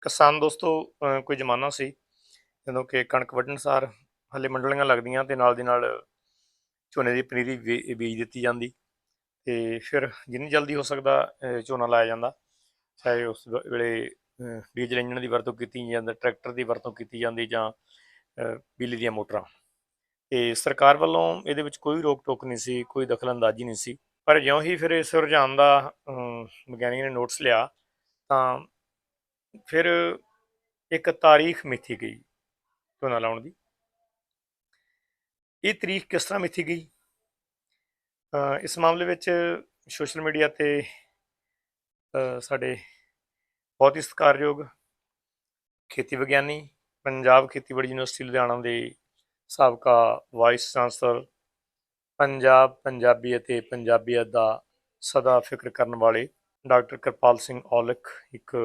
ਕਿਸਾਨ ਦੋਸਤੋ ਕੋਈ ਜ਼ਮਾਨਾ ਸੀ ਜਦੋਂ ਕਿ ਕਣਕ ਵੱਢਣ ਸਾਰ ਹੱਲੇ ਮੰਡਲੀਆਂ ਲੱਗਦੀਆਂ ਤੇ ਨਾਲ ਦੀ ਨਾਲ ਝੋਨੇ ਦੀ ਪਨੀਰੀ ਬੀ- ਬੀਜ ਦਿੱਤੀ ਜਾਂਦੀ ਤੇ ਫਿਰ ਜਿੰਨੀ ਜਲਦੀ ਹੋ ਸਕਦਾ ਝੋਨਾ ਲਾਇਆ ਜਾਂਦਾ। ਚਾਹੇ ਉਸ ਵੇਲੇ ਡੀਜ਼ਲ ਇੰਜਣ ਦੀ ਵਰਤੋਂ ਕੀਤੀ ਜਾਂਦੀ ਟਰੈਕਟਰ ਦੀ ਵਰਤੋਂ ਕੀਤੀ ਜਾਂਦੀ ਜਾਂ ਬਿਜਲੀ ਦੀਆਂ ਮੋਟਰਾਂ। ਤੇ ਸਰਕਾਰ ਵੱਲੋਂ ਇਹਦੇ ਵਿੱਚ ਕੋਈ ਰੋਕ ਟੋਕ ਨਹੀਂ ਸੀ ਕੋਈ ਦਖਲਅੰਦਾਜ਼ੀ ਨਹੀਂ ਸੀ। ਪਰ ਜਿਉਂ ਹੀ ਫਿਰ ਇਸ ਰੁਝਾਨ ਦਾ ਅਮ, ਵਿਗਿਆਨੀਆਂ ਨੇ ਨੋਟਿਸ ਲਿਆ ਤਾਂ ਫਿਰ ਇੱਕ ਤਾਰੀਖ ਮਿੱਥੀ ਗਈ ਝੋਨਾ ਲਾਉਣ ਦੀ। ਇਹ ਤਾਰੀਖ ਕਿਸ ਤਰ੍ਹਾਂ ਮਿੱਥੀ ਗਈ? ਇਸ ਮਾਮਲੇ ਵਿੱਚ ਸੋਸ਼ਲ ਮੀਡੀਆ ਤੇ ਸਾਡੇ ਬਹੁਤ ਹੀ ਸਤਿਕਾਰਯੋਗ ਖੇਤੀ ਵਿਗਿਆਨੀ, ਪੰਜਾਬ ਖੇਤੀਬਾੜੀ ਯੂਨੀਵਰਸਿਟੀ ਲੁਧਿਆਣਾ ਦੇ ਸਾਬਕਾ ਵਾਈਸ ਚਾਂਸਲਰ, ਪੰਜਾਬ ਪੰਜਾਬੀ ਅਤੇ ਪੰਜਾਬੀਅਤ ਦਾ ਸਦਾ ਫਿਕਰ ਕਰਨ ਵਾਲੇ ਡਾਕਟਰ ਕਿਰਪਾਲ ਸਿੰਘ ਔਲਖ, ਇੱਕ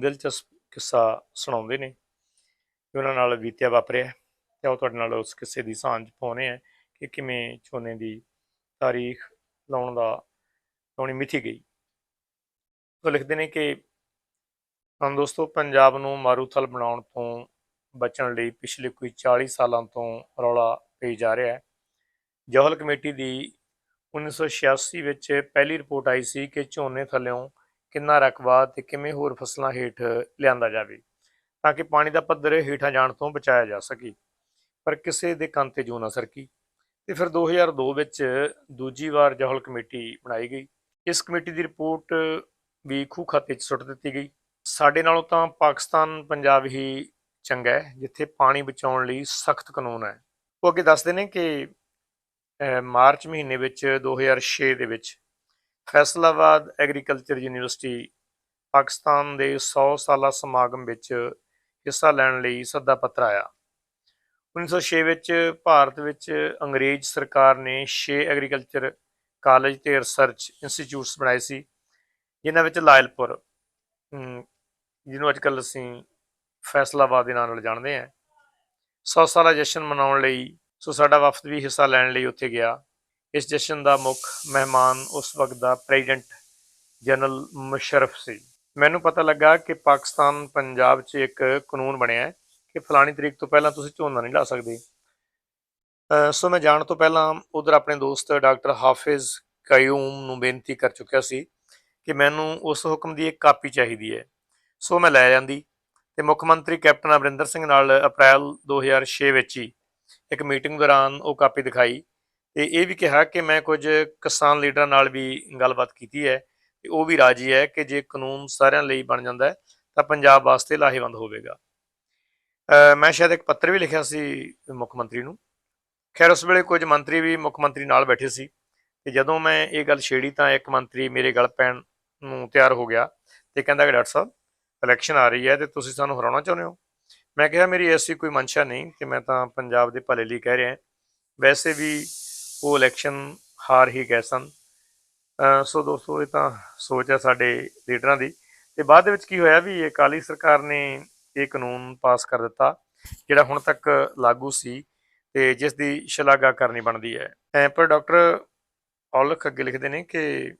ਦਿਲਚਸਪ ਕਿੱਸਾ ਸੁਣਾਉਂਦੇ ਨੇ ਕਿ ਉਹਨਾਂ ਨਾਲ ਬੀਤਿਆ ਵਾਪਰਿਆ ਹੈ ਤੇ ਉਹ ਤੁਹਾਡੇ ਨਾਲ ਉਸ ਕਿੱਸੇ ਦੀ ਸਾਂਝ ਪਾਉਨੇ ਆ ਕਿ ਕਿਵੇਂ ਝੋਨੇ ਦੀ ਤਾਰੀਖ ਲਾਉਣ ਦਾ, ਲਾਉਣੀ ਮਿਥੀ ਗਈ। ਉਹ ਲਿਖਦੇ ਨੇ ਕਿ ਹਾਂ ਦੋਸਤੋ ਪੰਜਾਬ ਨੂੰ ਮਾਰੂਥਲ ਬਣਾਉਣ ਤੋਂ ਬਚਣ ਲਈ ਪਿਛਲੇ ਕੋਈ 40 ਸਾਲਾਂ ਤੋਂ ਰੌਲਾ ਪਈ ਜਾ ਰਿਹਾ ਹੈ। ਜੋਹਲ ਕਮੇਟੀ ਦੀ 1986 ਵਿੱਚ ਪਹਿਲੀ ਰਿਪੋਰਟ ਆਈ ਸੀ ਕਿ ਝੋਨੇ ਥੱਲਿਓਂ ਕਿੰਨਾ ਰਕਬਾ ਤੇ ਕਿਵੇਂ ਹੋਰ ਫਸਲਾਂ ਹੇਠ ਲਿਆਂਦਾ ਜਾਵੇ, ਤਾਂ ਕਿ ਪਾਣੀ ਦਾ ਪੱਧਰ ਹੇਠਾਂ ਜਾਣ ਤੋਂ ਬਚਾਇਆ ਜਾ ਸਕੇ। ਪਰ ਕਿਸੇ ਦੇ ਕੰਨ ਤੇ ਜੂ ਨਾ ਸਰਕੀ। ਤੇ ਫਿਰ 2002 ਵਿੱਚ ਦੂਜੀ ਵਾਰ ਜੋਹਲ ਕਮੇਟੀ ਬਣਾਈ ਗਈ। ਇਸ ਕਮੇਟੀ ਦੀ ਰਿਪੋਰਟ ਵੀ ਖੂਹ ਖਾਤੇ 'ਚ ਸੁੱਟ ਦਿੱਤੀ ਗਈ। ਸਾਡੇ ਨਾਲੋਂ ਤਾਂ ਪਾਕਿਸਤਾਨ ਪੰਜਾਬ ਹੀ ਚੰਗਾ ਹੈ, ਜਿੱਥੇ ਪਾਣੀ ਬਚਾਉਣ ਲਈ ਸਖਤ ਕਾਨੂੰਨ ਹੈ। ਉਹ ਅੱਗੇ ਦੱਸਦੇ ਨੇ ਕਿ ਮਾਰਚ ਮਹੀਨੇ ਵਿੱਚ 2006 ਦੇ ਵਿੱਚ ਫੈਸਲਾਬਾਦ ਐਗਰੀਕਲਚਰ ਯੂਨੀਵਰਸਿਟੀ ਪਾਕਿਸਤਾਨ ਦੇ 100 ਸਾਲਾ ਸਮਾਗਮ ਵਿੱਚ ਹਿੱਸਾ ਲੈਣ ਲਈ ਸੱਦਾ ਪੱਤਰ ਆਇਆ। 1906 ਵਿੱਚ ਭਾਰਤ ਵਿੱਚ ਅੰਗਰੇਜ਼ ਸਰਕਾਰ ਨੇ 6 ਐਗਰੀਕਲਚਰ ਕਾਲਜ ਤੇ ਰਿਸਰਚ ਇੰਸਟੀਚਿਊਟਸ ਬਣਾਏ ਸੀ ਜਿਨ੍ਹਾਂ ਵਿੱਚ ਲਾਇਲਪੁਰ ਅਮ, ਜਿਹਨੂੰ ਅੱਜਕੱਲ ਅਸੀਂ ਫੈਸਲਾਬਾਦ ਦੇ ਨਾਂ ਨਾਲ ਜਾਣਦੇ ਹਾਂ 100 ਸਾਲਾ ਜਸ਼ਨ ਮਨਾਉਣ ਲਈ ਸੋ ਸਾਡਾ ਵਫਦ ਵੀ ਹਿੱਸਾ ਲੈਣ ਲਈ ਉੱਥੇ ਗਿਆ। ਇਸ ਜਸ਼ਨ ਦਾ ਮੁੱਖ ਮਹਿਮਾਨ ਉਸ ਵਕਤ ਦਾ ਪ੍ਰੈਜ਼ੀਡੈਂਟ ਜਨਰਲ ਮੁਸ਼ਰਫ ਸੀ। ਮੈਨੂੰ ਪਤਾ ਲੱਗਾ ਕਿ ਪਾਕਿਸਤਾਨ ਪੰਜਾਬ 'ਚ ਇੱਕ ਕਾਨੂੰਨ ਬਣਿਆ ਹੈ ਕਿ ਫਲਾਣੀ ਤਰੀਕ ਤੋਂ ਪਹਿਲਾਂ ਤੁਸੀਂ ਝੋਨਾ ਨਹੀਂ ਲਾ ਸਕਦੇ। ਸੋ ਮੈਂ ਜਾਣ ਤੋਂ ਪਹਿਲਾਂ ਉਧਰ ਆਪਣੇ ਦੋਸਤ ਡਾਕਟਰ ਹਾਫਿਜ਼ ਕਯੂਮ ਨੂੰ ਬੇਨਤੀ ਕਰ ਚੁੱਕਿਆ ਸੀ ਕਿ ਮੈਨੂੰ ਉਸ ਹੁਕਮ ਦੀ ਇੱਕ ਕਾਪੀ ਚਾਹੀਦੀ ਹੈ। ਸੋ ਮੈਂ ਲੈ ਜਾਂਦੀ ਤੇ ਮੁੱਖ ਮੰਤਰੀ ਕੈਪਟਨ ਅਮਰਿੰਦਰ ਸਿੰਘ ਨਾਲ ਅਪ੍ਰੈਲ 2006 ਵਿੱਚ ਹੀ ਇੱਕ ਮੀਟਿੰਗ ਦੌਰਾਨ ਉਹ ਕਾਪੀ ਦਿਖਾਈ ਤੇ ਇਹ ਵੀ ਕਿਹਾ ਕਿ ਮੈਂ ਕੁਝ ਕਿਸਾਨ ਲੀਡਰਾਂ ਨਾਲ ਵੀ ਗੱਲਬਾਤ ਕੀਤੀ ਹੈ ਤੇ ਉਹ ਵੀ ਰਾਜੀ ਹੈ ਕਿ ਜੇ ਕਾਨੂੰਨ ਸਾਰਿਆਂ ਲਈ ਬਣ ਜਾਂਦਾ ਹੈ, ਤਾਂ ਪੰਜਾਬ ਵਾਸਤੇ ਲਾਹੇਵੰਦ ਹੋਵੇਗਾ। ਮੈਂ ਸ਼ਾਇਦ ਇੱਕ ਪੱਤਰ ਵੀ ਲਿਖਿਆ ਸੀ ਮੁੱਖ ਮੰਤਰੀ ਨੂੰ। ਖੈਰ, ਉਸ ਵੇਲੇ ਕੁਝ ਮੰਤਰੀ ਵੀ ਮੁੱਖ ਮੰਤਰੀ ਨਾਲ ਬੈਠੇ ਸੀ ਤੇ ਜਦੋਂ ਮੈਂ ਇਹ ਗੱਲ ਛੇੜੀ ਤਾਂ ਇੱਕ ਮੰਤਰੀ ਮੇਰੇ ਗਲ ਪੈਣ ਨੂੰ ਤਿਆਰ ਹੋ ਗਿਆ ਤੇ ਕਹਿੰਦਾ ਕਿ ਡਾਕਟਰ ਸਾਹਿਬ, ਇਲੈਕਸ਼ਨ ਆ ਰਹੀ ਹੈ ਤੇ ਤੁਸੀਂ ਸਾਨੂੰ ਹਰਾਉਣਾ ਚਾਹੁੰਦੇ ਹੋ? ਮੈਂ ਕਿਹਾ, ਮੇਰੀ ਐਸੀ ਕੋਈ ਮਨਸ਼ਾ ਨਹੀਂ ਕਿ ਮੈਂ ਤਾਂ ਪੰਜਾਬ ਦੇ ਭਲੇ ਲਈ ਕਹਿ ਰਿਹਾ ਵੈਸੇ ਵੀ ਉਹ ਇਲੈਕਸ਼ਨ ਹਾਰ ਹੀ ਗਏ ਸਨ। ਸੋ ਦੋਸਤੋ, ਇਹ ਤਾਂ ਸੋਚ ਹੈ ਸਾਡੇ ਲੀਡਰਾਂ ਦੀ। ਤੇ ਬਾਅਦ ਦੇ ਵਿੱਚ ਕੀ ਹੋਇਆ ਵੀ ਅਕਾਲੀ ਸਰਕਾਰ ਨੇ ਇਹ ਕਾਨੂੰਨ ਪਾਸ ਕਰ ਦਿੱਤਾ, ਜਿਹੜਾ ਹੁਣ ਤੱਕ ਲਾਗੂ ਸੀ ਤੇ ਜਿਸ ਦੀ ਸ਼ਲਾਘਾ ਕਰਨੀ ਬਣਦੀ ਹੈ। ਪਰ ਡਾਕਟਰ ਔਲਖ ਅੱਗੇ ਲਿਖਦੇ ਨੇ ਕਿ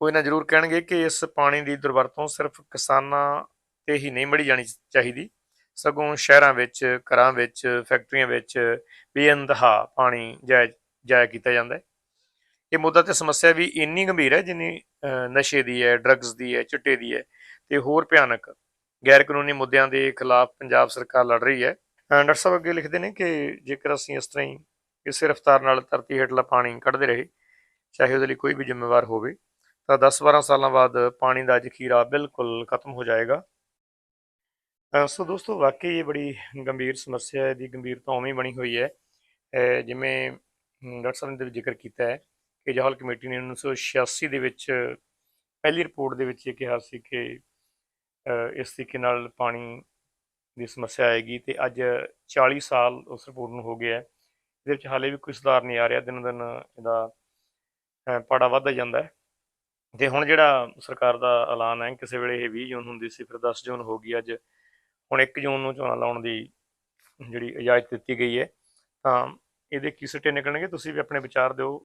ਕੋਈ ਨਾ ਜ਼ਰੂਰ ਕਹਿਣਗੇ ਕਿ ਇਸ ਪਾਣੀ ਦੀ ਦੁਰਵਰਤੋਂ ਸਿਰਫ ਕਿਸਾਨਾਂ ਤੇ ਹੀ ਨਹੀਂ ਮੜੀ ਜਾਣੀ ਚਾਹੀਦੀ। ਸਗੋਂ ਸ਼ਹਿਰਾਂ ਵਿੱਚ, ਘਰਾਂ ਵਿੱਚ, ਫੈਕਟਰੀਆਂ ਵਿੱਚ ਬੇਅੰਤਹਾ ਪਾਣੀ ਜਾਇ ਜਾਇਆ ਕੀਤਾ ਜਾਂਦਾ ਹੈ। ਇਹ ਮੁੱਦਾ ਤੇ ਸਮੱਸਿਆ ਵੀ ਇੰਨੀ ਗੰਭੀਰ ਹੈ ਜਿੰਨੀ ਨਸ਼ੇ ਦੀ ਹੈ ਡਰੱਗਸ ਦੀ ਹੈ, ਚਿੱਟੇ ਦੀ ਹੈ ਤੇ ਹੋਰ ਭਿਆਨਕ ਗੈਰ ਕਾਨੂੰਨੀ ਮੁੱਦਿਆਂ ਦੇ ਖਿਲਾਫ ਪੰਜਾਬ ਸਰਕਾਰ ਲੜ ਰਹੀ ਹੈ। ਡਾਕਟਰ ਸਾਹਿਬ ਅੱਗੇ ਲਿਖਦੇ ਨੇ ਕਿ ਜੇਕਰ ਅਸੀਂ ਇਸ ਤਰ੍ਹਾਂ ਹੀ ਇਸੇ ਰਫ਼ਤਾਰ ਨਾਲ ਧਰਤੀ ਹੇਠਲਾ ਪਾਣੀ ਕੱਢਦੇ ਰਹੇ, ਚਾਹੇ ਉਹਦੇ ਲਈ ਕੋਈ ਵੀ ਜ਼ਿੰਮੇਵਾਰ ਹੋਵੇ, ਤਾਂ 10-12 ਸਾਲਾਂ ਬਾਅਦ ਪਾਣੀ ਦਾ ਜ਼ਖੀਰਾ ਬਿਲਕੁਲ ਖਤਮ ਹੋ ਜਾਏਗਾ। ਸੋ ਦੋਸਤੋ, ਵਾਕਈ ਇਹ ਬੜੀ ਗੰਭੀਰ ਸਮੱਸਿਆ ਹੈ ਦੀ ਗੰਭੀਰਤਾ ਉਵੇਂ ਬਣੀ ਹੋਈ ਹੈ। ਜਿਵੇਂ ਡਾਕਟਰ ਸਾਹਿਬ ਨੇ ਜ਼ਿਕਰ ਕੀਤਾ ਹੈ ਕਿ ਜਹਾਲ ਕਮੇਟੀ ਨੇ 1986 ਦੇ ਵਿੱਚ ਪਹਿਲੀ ਰਿਪੋਰਟ ਦੇ ਵਿੱਚ ਇਹ ਕਿਹਾ ਸੀ ਕਿ ਇਸ ਤਰੀਕੇ ਨਾਲ ਪਾਣੀ ਦੀ ਸਮੱਸਿਆ ਆਏਗੀ ਤੇ ਅੱਜ 40 ਸਾਲ ਉਸ ਰਿਪੋਰਟ ਨੂੰ ਹੋ ਗਿਆ ਹੈ। ਇਹਦੇ ਵਿੱਚ ਹਾਲੇ ਵੀ ਕੋਈ ਸੁਧਾਰ ਨਹੀਂ ਆ ਰਿਹਾ, ਦਿਨ ਦਿਨ ਇਹਦਾ, ਅਹ ਪਾੜਾ ਵੱਧਦਾ ਜਾਂਦਾ ਹੈ। ਤੇ ਹੁਣ ਜਿਹੜਾ ਸਰਕਾਰ ਦਾ ਐਲਾਨ ਹੈ, ਕਿਸੇ ਵੇਲੇ ਇਹ 20 ਜੂਨ ਹੁੰਦੀ ਸੀ, ਫਿਰ 10 ਜੂਨ ਹੋ ਗਈ, ਅੱਜ ਹੁਣ 1 ਜੂਨ ਨੂੰ ਝੋਨਾ ਲਾਉਣ ਦੀ ਜਿਹੜੀ ਇਜਾਜ਼ਤ ਦਿੱਤੀ ਗਈ ਹੈ, ਤਾਂ ਇਹਦੇ ਕੀ ਸਿੱਟੇ ਨਿਕਲਣਗੇ? ਤੁਸੀਂ ਵੀ ਆਪਣੇ ਵਿਚਾਰ ਦਿਓ।